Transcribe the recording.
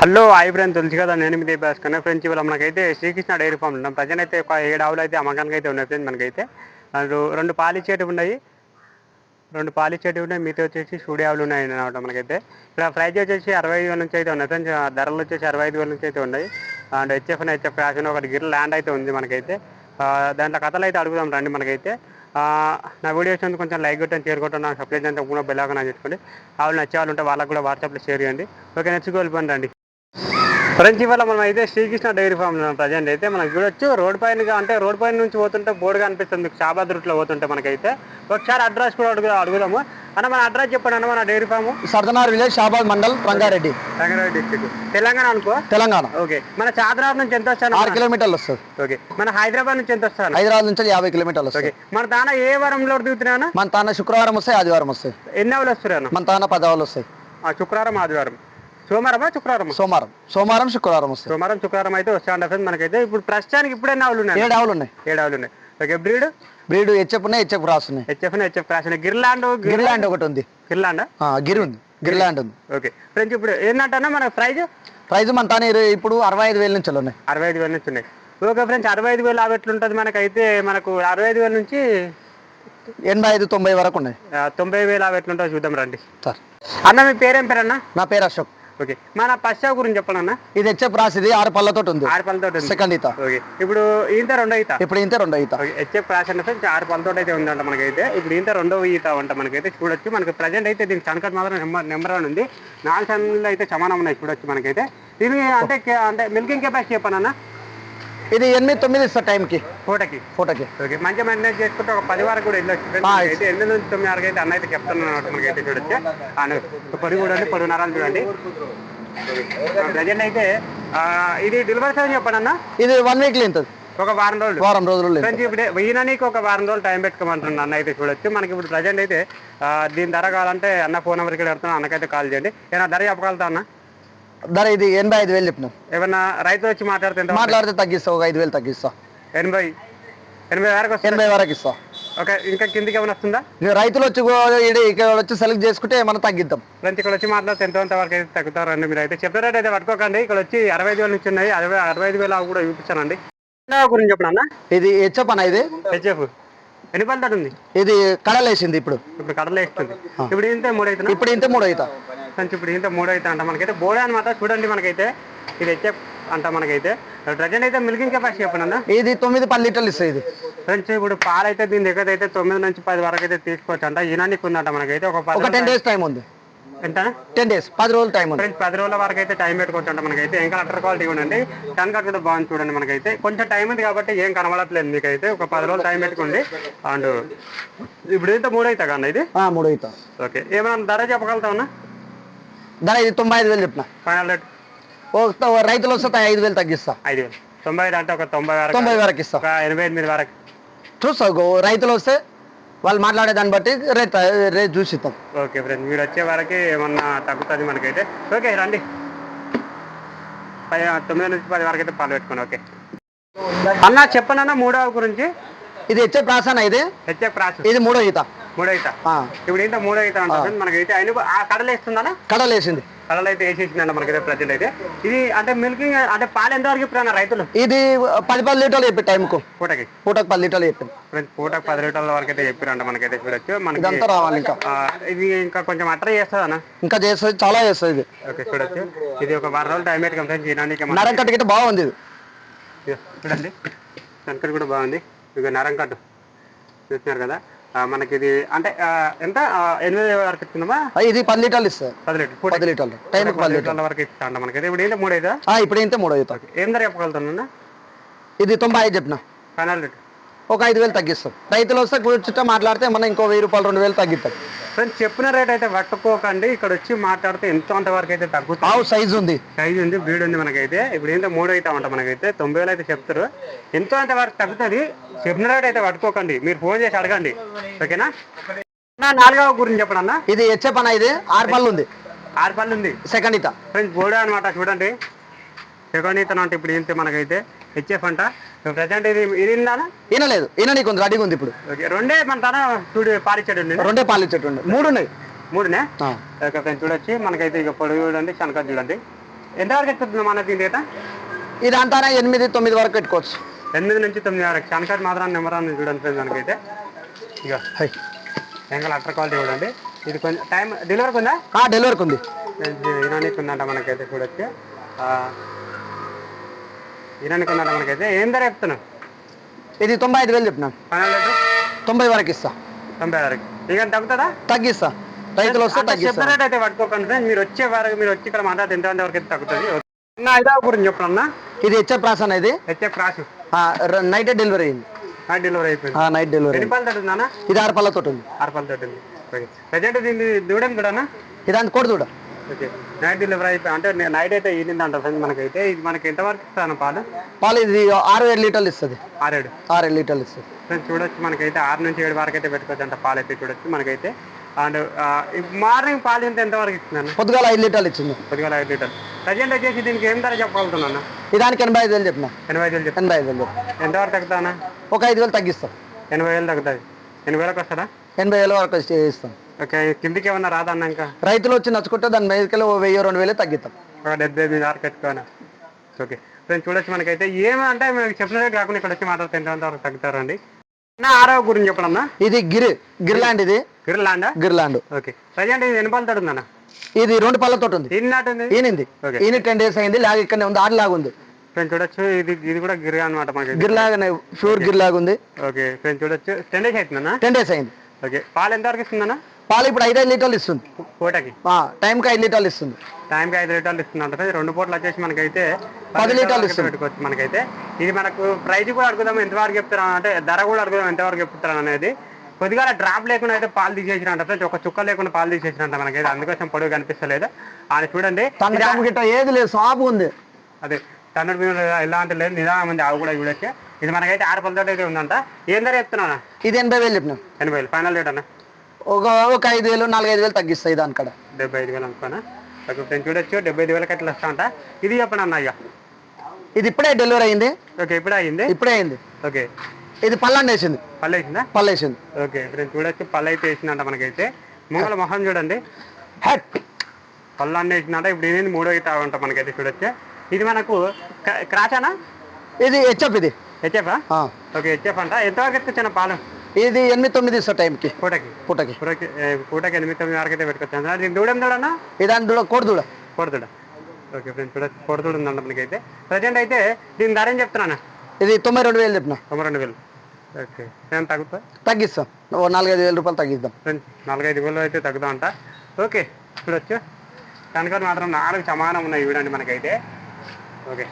Hello hi friend తెలుసు కదా నేను మీ భాస్కర్ ఫ్రెండ్స్ ఇవాళ మనకైతే శ్రీకృష్ణ డైరీ ఫామ్ ఉన్నాం. ప్రజెంట్ అయితే ఒక ఏడు ఆవులు అయితే అమ్మకానికి అయితే ఉన్నాయి ఫ్రెండ్స్ మనకైతే. అండ్ రెండు పాలు ఉన్నాయి. రెండు పాలు ఉన్నాయి. మీతో వచ్చేసి సూడి ఆవులు ఉన్నాయి అనమాట మనకైతే. ఇక్కడ ప్రైజ్ వచ్చేసి అరవై ఐదు వేల నుంచి అయితే ఉన్నాయి ఫ్రెండ్స్ ధరలు వచ్చేసి అరవై ఐదు వేల నుంచి అయితే ఉన్నాయి. అండ్ హెచ్ఎఫ్ హెచ్ఎఫ్ క్రాస్ అని ఒకటి గిర్ ల్యాండ్ అయితే ఉంది మనకైతే. దాంట్లో కథలు అయితే అడుగుదాం రండి మనకైతే. నా వీడియోస్ వచ్చినందుకు కొంచెం లైక్ కొట్టండి షేర్ కొట్టండి నాకు సబ్స్క్రైబ్ చేయండి కూడా బెల్లాగా చేసుకోండి ఆవులు నచ్చే వాళ్ళు ఉంటే వాళ్ళకి కూడా వాట్సాప్లో షేర్ చేయండి. ఓకే నచ్చుకోవాలి పని రండి. ఫ్రెండ్స్ ఇవాళ మనం అయితే శ్రీకృష్ణ డైరీ ఫామ్ ప్రజెంట్ అయితే మనకు చూడొచ్చు. రోడ్ పైన అంటే రోడ్ పైన నుంచి పోతుంటే బోర్డు కనిపిస్తుంది మీకు షాబాద్ రూట్లో పోతుంటే మనకైతే. ఒకసారి అడ్రస్ కూడా అడుగు అడుగుదాము. అన్న మన అడ్రస్ చెప్పండి అన్న మన dairy farm. Sardanar village Shabad mandal Rangareddy. Rangareddy district Telangana అనుకో. తెలంగాణ. ఓకే. మన చాదరాబాద్ నుంచి ఎంత ఆరు వస్తాను కిలోమీటర్లు వస్తుంది. ఓకే. మన హైదరాబాద్ నుంచి ఎంత వస్తాను హైదరాబాద్ నుంచి యాభై కిలోమీటర్లు ఓకే. వస్తుంది మన దాన ఏ వారంలో దిగుతున్నాను మన తాన శుక్రవారం వస్తాయి ఆదివారం వస్తాయి ఎన్ని అవర్లు వస్తున్నాను మన తాన పదవాళ్ళు వస్తాయి శుక్రవారం ఆదివారం. సోమవారమా శుక్రవారం సోమవారం. సోమవారం శుక్రవారం వస్తాయి. సోమవారం శుక్రవారం అయితే వస్తా ఉంటుంది మనకైతే. ఇప్పుడు ప్రస్తుతానికి ఇప్పుడే ఆవులు ఉన్నాయి. ఏడు ఆవులు ఉన్నాయి. ఏడు ఆవులు ఉన్నాయి. Okay breed? బ్రీడ్ హెచ్ఎఫ్ ఉన్నాయి హెచ్ఎఫ్ రాస్ ఉన్నాయి హెచ్ఎఫ్ హెచ్ఎఫ్ క్రాస్ గిర్లాండ్? గిర్లాండ్ ఒకటి ఉంది. గిర్లాండ్? గిర్ ఉంది. గిర్లాండ్ ఉంది. ఓకే. ఫ్రెండ్స్ ఇప్పుడు ఏంటంటే మన ప్రైజ్? ప్రైస్ మన తాన ఇప్పుడు అరవై ఐదు వేల నుంచి ఉన్నాయి. అరవై ఐదు వేల నుంచి ఉన్నాయి. ఓకే ఫ్రెండ్స్ అరవై ఐదు వేలు ఎట్లుంటుంది మనకైతే. మనకు అరవై ఐదు వేల నుంచి ఎనభై ఐదు తొంభై వరకు ఉన్నాయి. తొంభై వేలు అవి ఎట్లుంటుందో చూద్దాం రండి. సార్. అన్న మీ పేరేం పేరు అన్న నా పేరు అశోక్. ఓకే. మన పశ్చావ గురించి చెప్పండి ఇది హెచ్ఎఫ్ రాస్ ఇది ఆరు పళ్ళతో ఉంది. ఆరు పళ్ళతో సెకండ్ ఈత. ఓకే. ఇప్పుడు ఈత రెండో ఈత? ఇప్పుడు ఇంతే రెండో ఈత. హెచ్ఎఫ్ క్రాస్ అంటే ఆరు పళ్ళతో అయితే ఉందంట మనకైతే. ఇప్పుడు ఇంత రెండో ఈత అంట మనకైతే. చూడొచ్చు. మనకి ప్రజెంట్ అయితే దీనికి చనకట్ మాత్రం నెంబర్ నెంబర్ వన్ ఉంది. నాలుగు చనలు అయితే సమానం ఉన్నాయి. చూడొచ్చు మనకైతే. దీని అంటే అంటే మిల్కింగ్ కెపాసిటీ చెప్పాను అన్న. ఇది ఎనిమిది తొమ్మిది ఇస్తా టైంకి? పూటకి. ఫోటోకి ఓకే మంచిగా మెయింటైన్ చేసుకుంటే ఒక పది వరకు కూడా వెళ్ళొచ్చు అయితే ఎనిమిది నుంచి తొమ్మిది వరకు అయితే అన్న అయితే చెప్తున్నాను మనకైతే చూడొచ్చు. పొడి కూడా పొడి నరాలు చూడండి. ప్రజెంట్ అయితే ఇది డెలివరీ సేవ చెప్పండి అన్న. ఇది వన్ వీక్ లేంతది ఒక వారం రోజులు. వారం రోజులు ఫ్రెండ్స్ ఇప్పుడు ఈయనకి ఒక వారం రోజులు టైం పెట్టుకోమంటున్నాను అన్న అయితే చూడొచ్చు. మనకి ఇప్పుడు ప్రజెంట్ అయితే దీని ధర కావాలంటే అన్న ఫోన్ నెంబర్కి పెడుతున్నాను అన్నకైతే కాల్ చేయండి. ఏమైనా ధర చెప్పగలుగుతా అన్న? ధర ఇది ఎనభై ఐదు వేలు చెప్పిన. ఏమన్నా రైతు వచ్చి మాట్లాడితే ఎంత? మాట్లాడితే తగ్గిస్తా ఒక ఐదు వేలు తగ్గిస్తా. ఎనభై ఎనభై వరకు వస్తుంది? ఎనభై వరకు ఇస్తా. ఓకే ఇంకా కిందికి ఏమైనా వస్తుందా? ఇక రైతులు వచ్చి కూ- ఈడ ఇక్కడ వచ్చి సెలెక్ట్ చేసుకుంటే మనం తగ్గిద్దాం. ఫ్రెండ్స్ ఇక్కడ వచ్చి మాట్లాడితే ఎంతో వరకు అయితే తగ్గుతారండి మీరు అయితే చెప్పిన రేట్ అయితే పట్టుకోకండి. ఇక్కడ వచ్చి అరవై ఐదు వేల నుంచి ఉన్నాయి. అరవై అరవై ఐదు వేల కూడా చూపిస్తానండి నా గురించి చెప్పండి అన్న? ఇది హెచ్ఎఫ్ అన్న ఇది? హెచ్ఎఫ్. ఎన్ని పళ్ళ ఉంది? ఇది కడలేసింది ఇప్పుడు. ఇప్పుడు కడలే ఇస్తుంది ఇప్పుడు ఇంత మూడు అవుతున్నా ఇప్పుడు ఇంత మూడు అవుతా ఇప్పుడు ఇంత మూడు అయితే అంట మనకైతే. బోడే అనమాట చూడండి మనకైతే. ఇది హెచ్ఎఫ్ అంట మనకైతే. ప్రజెంట్ అయితే మిల్కింగ్ కెపాసిటీ చెప్పండి ఇది తొమ్మిది పది లీటర్లు ఇస్తాయి ఇది. ఫ్రెండ్స్ ఇప్పుడు పాలైతే దీని దగ్గర అయితే తొమ్మిది నుంచి పది వరకు అయితే తీసుకోవచ్చు అంట ఈనానికి ఉందంట మనకైతే. ఒక టెన్ డేస్ టైం ఉంది. ఎంత? టెన్ డేస్ పది రోజులు టైం ఉంది. పది రోజుల వరకు అయితే టైం పెట్టుకోవచ్చు అంట మనకైతే ఇంకా అటర్ క్వాలిటీ ఉండండి టన్ కట్ కూడా బాగుంది చూడండి మనకైతే. కొంచెం టైం ఉంది కాబట్టి ఏం కనబడట్లేదు మీకైతే. ఒక పది రోజులు టైం పెట్టుకోండి. అండ్ ఇప్పుడు అయితే మూడు అవుతా కన్నా ఇది? ఆ, మూడు అవుతా ఓకే. ఏమైనా ధర చెప్పగలుగుతా ఉన్నా ధర ఇది తొంభై ఐదు వేలు చెప్పిన. ఫైనల్ రేట్ రైతులు వస్తే ఐదు వేలు తగ్గిస్తా. ఐదు వేలు. తొంభై ఐదు అంటే ఒక తొంభై వరకు తొంభై వరకు ఇస్తా. ఎనభై ఎనిమిది వరకు. చూస్తా గో- రైతులు వస్తే వాళ్ళు మాట్లాడే దాన్ని బట్టి రేట్ రేట్ చూసి ఇస్తాం ఓకే ఫ్రెండ్స్ మీరు వచ్చే వరకు ఏమన్నా తగ్గుతుంది మనకైతే. ఓకే రండి. పది తొమ్మిది నుంచి పది వరకు అయితే పాలు పెట్టుకోండి ఓకే. అన్న చెప్పండి అన్న మూడవ గురించి? ఇది హెచ్ఎఫ్ ప్రాసన ఇది? హెచ్ఎఫ్ ప్రాసెస్ ఇది మూడో ఈత. మూడో అవుతా ఆ, ఇప్పుడు ఏంటో మూడో అవుతా ఉంటుంది మనకైతే. అయిన ఆ కడలు వేస్తుందా కడలేసింది. కడలు అయితే వేసేసిందండి మనకైతే ప్రజెంట్ అయితే. ఇది అంటే మిల్కింగ్ అంటే పాలు ఎంతవరకు ఇప్పుడు రైతులు? ఇది పది పది లీటర్లు చెప్పి టైంకు. పూటకి? పూటకు పది లీటర్లు ఫ్రెండ్స్ పూటకి పది లీటర్ల వరకు అయితే చెప్పారంట మనకైతే చూడొచ్చు. మనకి ఇదంతా రావాలి ఇంకా. ఇది ఇంకా కొంచెం అట్ర చేస్తుంది అన్న ఇంకా చేస్తుంది చాలా చేస్తుంది ఇది. ఓకే చూడొచ్చు. ఇది ఒక వారం రోజులు టైం పెట్టుకుంటాం ఫ్రెండ్స్ తినడానికి నరం కట్టుకితే బాగుంది ఇది. చూడండి. సంకట్ కూడా బాగుంది. ఇక నరం కట్టు. చూస్తున్నారు కదా? మనకి ఇది అంటే ఎంత? ఎనిమిది వరకు ఇస్తుందమ్మా ఇది పది లీటర్లు ఇస్తుంది పది లీటర్ పది లీటర్లు. టైంకి పది లీటర్లు వరకు ఇస్తా అంట మనకైతే ఇప్పుడు ఏంటో మూడు అయితే ఆ, ఇప్పుడు ఇంతే మూడో ఏం ధర చెప్పగలుగుతున్నా ఇది తొంభై ఐదు చెప్పిన. Final rate. ఒక ఐదు వేలు తగ్గిస్తాం. రైతులు వస్తే కూర్చుంటే మాట్లాడితే మనం ఇంకో వెయ్యి రూపాయలు రెండు వేలు తగ్గిస్తాం ఫ్రెండ్స్ చెప్పిన రేట్ అయితే పట్టుకోకండి. ఇక్కడ వచ్చి మాట్లాడితే ఎంతో అంతవరకు అయితే తగ్గుతుంది. ఆవు సైజు ఉంది. సైజ్ ఉంది బ్రీడ్ ఉంది మనకైతే. ఇప్పుడు ఏంటో మూడు అయితే ఉంటాం మనకైతే. తొంభై వేలు అయితే చెప్తారు. ఎంతో అంత వరకు తగ్గుతుంది. చెప్పిన రేట్ అయితే పట్టుకోకండి. మీరు ఫోన్ చేసి అడగండి. ఓకేనా? నాలుగవ గురించి చెప్పండి అన్న. ఇది హెచ్ఎఫ్ అన్న ఇది. ఆరు పళ్ళు ఉంది. ఆరు పళ్ళు ఉంది. సెకండ్ ఈత ఫ్రెండ్స్ బోర్డు అనమాట చూడండి. సెకండ్ అంటే ఇప్పుడు ఏంటి మనకైతే హెచ్ఎఫ్ అంట. ప్రజెంట్ ఇది ఇది ఇందానా వినలేదు. విన నీకు ఉంది రెడీగా ఉంది ఇప్పుడు. ఓకే రెండే మన తన చూడు పాలిచ్చాడు రెండే పాలు ఇచ్చేటండి మూడు ఉన్నాయి. మూడునే? ఆ. ఓకే ఫ్రెండ్స్ చూడొచ్చి. మనకైతే ఇక పొడుగు చూడండి శనక చూడండి. ఎంతవరకు ఎక్కుతుంది మన దీని రేట ఇది అంతానే ఎనిమిది తొమ్మిది వరకు పెట్టుకోవచ్చు. ఎనిమిది నుంచి తొమ్మిది వరకు. శనకట్ మాత్రం నెంబర్ అని చూడండి ఫ్రెండ్స్ మనకైతే. ఇక హై. ఎంగల్ అట్టర్ క్వాలిటీ చూడండి. ఇది కొంచెం టైం డెలివరీకి ఉందా? డెలివరీకి ఉంది. ఇరానీకి ఉందంట మనకైతే చూడొచ్చు. ఇరానీకి ఉందంట మనకైతే? ఏం ధర చెప్తున్నావు? ఇది తొంభై ఐదు వేలు పన్నెండు లీటర్ తొంభై వరకు ఇస్తా. తొంభై వరకు. ఇక తగ్గుతుందా? తగ్గిస్తా. రైతులు వస్తే తగ్గిస్తా. సెపరేట్ అయితే పట్టుకోకండి మీరు వచ్చే వరకు మీరు వచ్చి ఇక్కడ మాట్లాడితే ఎంత వరకు అయితే తగ్గుతుంది? గురించి చెప్పండి ఇది హెచ్ఎఫ్ ప్రాస్ అనేది హెచ్ఎఫ్ క్రాస్ నైట్ డెలివరీ అయింది. డెలివరీ అయిపోయింది. నైట్ డెలివరీ ఎన్ని తగ్గుతుందా ఇది ఆరు పళ్ళతో ఉంది. ఆరు పాలు తగ్గుతుంది ప్రజెంట్ దీన్ని దూడం కూడా ఇది అంత కొడు చూడ ఓకే. నైట్ డెలివరీ అయిపోయి అంటే నైట్ అయితే ఈనింది అంట ఫ్రెండ్ మనకైతే. ఇది మనకి ఎంతవరకు ఇస్తాను పాలు? పాలు ఇది ఆరు ఏడు లీటర్లు ఇస్తుంది. ఆరేడు. ఆరు ఏడు లీటర్లు ఇస్తుంది. ఫ్రెండ్స్ చూడొచ్చు మనకైతే ఆరు నుంచి ఏడు వరకు అయితే పెట్టుకోవచ్చు అంట పాలు అయితే చూడొచ్చు మనకైతే. అండ్ మార్నింగ్ పాలు ఎంత ఎంతవరకు ఇస్తున్నాను? పొద్దుగాల ఐదు లీటర్లు ఇచ్చింది. కొద్దిగా ఐదు లీటర్ ప్రజెంట్ వచ్చేసి దీనికి ఏం ధర చెప్పగలుగుతున్నాను? దానికి ఎనభై ఐదు వేలు చెప్పిన. ఎనభై ఐదు వేలు ఎనభై ఐదు వేలు. ఎంతవరకు తగ్గుతానా? ఒక ఐదు వేలు తగ్గిస్తాం. ఎనభై వేలు తగ్గుతుంది ఎనభై వేలకు వస్తుందా? ఎనభై వేల వరకు ఇస్తాం. ఓకే కిందికి ఏమన్నా రాదా అన్న ఇంకా? రైతులు వచ్చి నచ్చుకుంటే దాని మీదకెళ్ళి ఓ వెయ్యి రెండు వేలే తగ్గిస్తాం ఒక డెబ్బై ఎనిమిది వరకు పెట్టుకోనా ఓకే. ఫ్రెండ్స్ చూడొచ్చు మనకైతే. ఏమంటే మేము చెప్పినట్టు కాకుండా ఇక్కడ వచ్చి మాట్లాడితే ఎంత వరకు తగ్గుతారండి? ఆరో గురించి చెప్పడన్నా ఇది గిరి గిరిలాండ్ ఇది. గిరిలాండా? గిరిలాండ్. ఓకే. ప్రజెంట్ ఇది ఎన్ని పాలు తడుందన్న ఇది రెండు పళ్ళతో ఉంది. ఈనింది. ఈని టెన్ డేస్ అయింది లాగ్ ఇక్కడనే ఉంది ఆరు లాగా ఉంది. చూడొచ్చు. ఇది ఇది కూడా గిరి అనమాట మనకి గిరిలాగానే ప్యూర్ గిరిలాగా ఉంది ఓకే. చూడొచ్చు. టెన్ డేస్ అవుతుందన్నా టెన్ డేస్ అయింది. ఓకే. పాలు ఎంత వరకు ఇస్తుందన్నా? పాలు ఇప్పుడు ఐదైదు లీటర్లు ఇస్తుంది. పూటకి? టైంకి ఐదు లీటర్లు ఇస్తుంది. టైంకి ఐదు లీటర్లు ఇస్తుందంట రెండు పూటలు వచ్చేసి మనకైతే పది లీటర్లు ఇస్తుంది. పెట్టుకోవచ్చు మనకైతే. ఇది మనకు ప్రైస్ కూడా అడుగుదాం ఎంతవరకు చెప్తారా అంటే ధర కూడా అడుగుదాం ఎంతవరకు చెప్తారా అనేది. కొద్దిగా డ్రాప్ లేకుండా అయితే పాలు తీసేసినంట ఫ్రెండ్స్. ఒక చుక్క లేకుండా పాలు తీసేసినంట మనకైతే. అందుకోసం పొడుగు కనిపిస్తలేదు. ఆయన చూడండి. ఏది లేదు సాపు ఉంది. అదే తన్నడు ఎలా అంటే లేదు నిదానం ఉంది. ఆవు కూడా చూడొచ్చు. ఇది మనకైతే ఆరు పళ్ళతో అయితే ఉందంట. ఏం ధర చెప్తున్నా ఇది ఎనభై వేలు చెప్పిన ఎనభై వేలు. ఫైనల్ రేట్ అన్న? ఒక ఒక ఐదు వేలు నాలుగైదు వేలు తగ్గిస్తాయి దానికాడ డెబ్బై ఐదు వేలు అనుకోనా? ఫ్రెండ్స్ చూడొచ్చు డెబ్బై ఐదు వేలకి అట్లా వస్తా అంట ఇది చెప్పండి అన్న ఇక ఇది ఇప్పుడే డెలివరీ అయింది. ఓకే ఇప్పుడే అయింది? ఇప్పుడే అయింది. ఓకే. ఇది పళ్ళండి వేసింది. పళ్ళు వేసిందా? పళ్ళు వేసింది. ఓకే ఫ్రెండ్స్ చూడొచ్చు పళ్ళు అయితే వేసిందంట మనకైతే. ముంగల మొహం చూడండి. హెట్. పళ్ళు అన్నీ వేసిందంట ఇప్పుడు ఇది మూడో అయితే అంట మనకైతే చూడొచ్చు. ఇది మనకు క్రా- క్రాచానా ఇది హెచ్ఎఫ్ ఇది. హెచ్ఎఫ్. ఓకే హెచ్ఎఫ్ అంట. ఎంతవరకు ఎత్తుకొచ్చిన పాలు? ఇది ఎనిమిది తొమ్మిది ఇస్తా టైంకి. పూటకి పూటకి పూటకి ఎనిమిది తొమ్మిది వరకు అయితే పెట్టుకొచ్చాను దీనికి దూడం దూడన్నా ఇది అందులో కోడిదూడ. కొడతాడ ఓకే ఫ్రెండ్స్ చూడొచ్చు కొడతాడు ఉందంట మనకైతే. ప్రజెంట్ అయితే దీని ధర ఏం చెప్తున్నాను? ఇది తొంభై రెండు వేలు చెప్పిన. తొంభై రెండు వేలు. ఓకే. ఏం తగ్గుతా? తగ్గిస్తాం. ఓ నాలుగైదు వేల రూపాయలు తగ్గిద్దాం. ఫ్రెండ్స్ నాలుగైదు వేలు అయితే తగ్గుతా అంట. ఓకే చూడొచ్చు. కనుక మాత్రం నాలుగు సమానం ఉన్నాయి చూడండి మనకైతే. ఓకే.